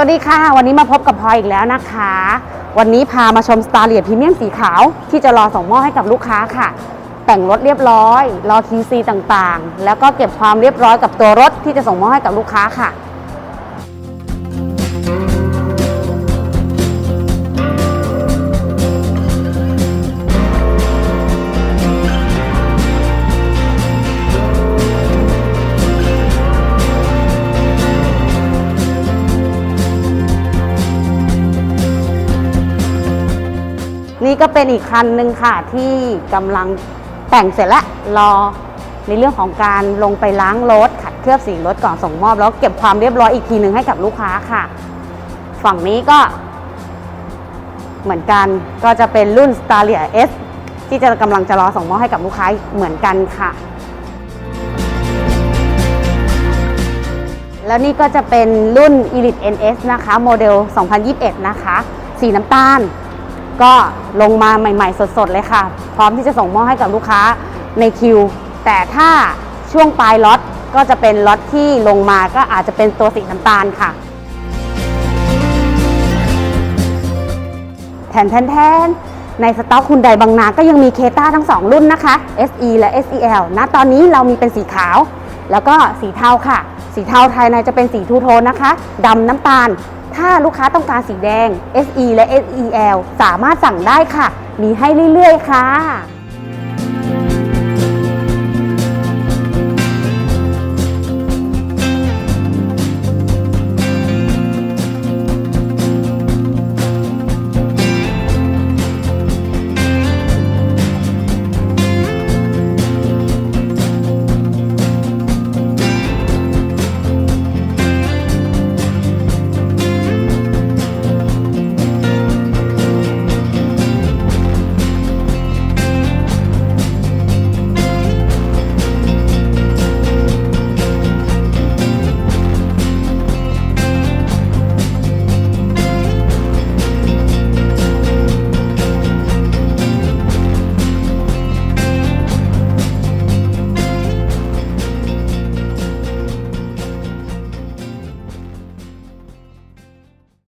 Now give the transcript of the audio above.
สวัสดีค่ะ วันนี้มาพบกับพลอยอีกแล้วนะคะ วันนี้พามาชมสตาร์เลียพรีเมียมสีขาว ที่จะรอส่งมอบให้กับลูกค้าค่ะ แต่งรถเรียบร้อย รอ QC ต่างๆ แล้วก็เก็บความเรียบร้อยกับตัวรถที่จะส่งมอบให้กับลูกค้าค่ะ นี่ก็เป็นอีกคันหนึ่งค่ะที่กำลังแต่งเสร็จแล้วรอในเรื่องของการลงไปล้างรถขัดเคลือบสีรถก่อนส่งมอบ แล้วเก็บความเรียบร้อยอีกทีหนึ่งให้กับลูกค้าค่ะ ฝั่งนี้ก็ เหมือนกันก็จะเป็นรุ่น s t a r l i a S ที่จะกำลังจะรอส่งมอบให้กับลูกค้าเหมือนกันค่ะ แล้วนี่ก็จะเป็นรุ่น Elite NS นะคะ โมเดล 2021 นะคะ สีน้ำตาล ก็ลงมาใหม่ๆ สดๆเลยค่ะ พร้อมที่จะส่งมอบให้กับลูกค้าในคิว แต่ถ้าช่วงปลายล็อตก็จะเป็นล็อตที่ลงมาก็อาจจะเป็นตัวสีน้ำตาลค่ะแทนแทนแทนในสต็อกคุณใดบางนา ก็ยังมีเคต้าทั้ง 2 รุ่นนะคะ SE และ SEL ณตอนนี้เรามีเป็นสีขาว แล้วก็สีเทาค่ะ สีเทาภายในจะเป็นสีทูโทนนะคะดำน้ำตาล ถ้าลูกค้าต้องการสีแดง SE และ SEL สามารถสั่งได้ค่ะ มีให้เรื่อยๆ ค่ะ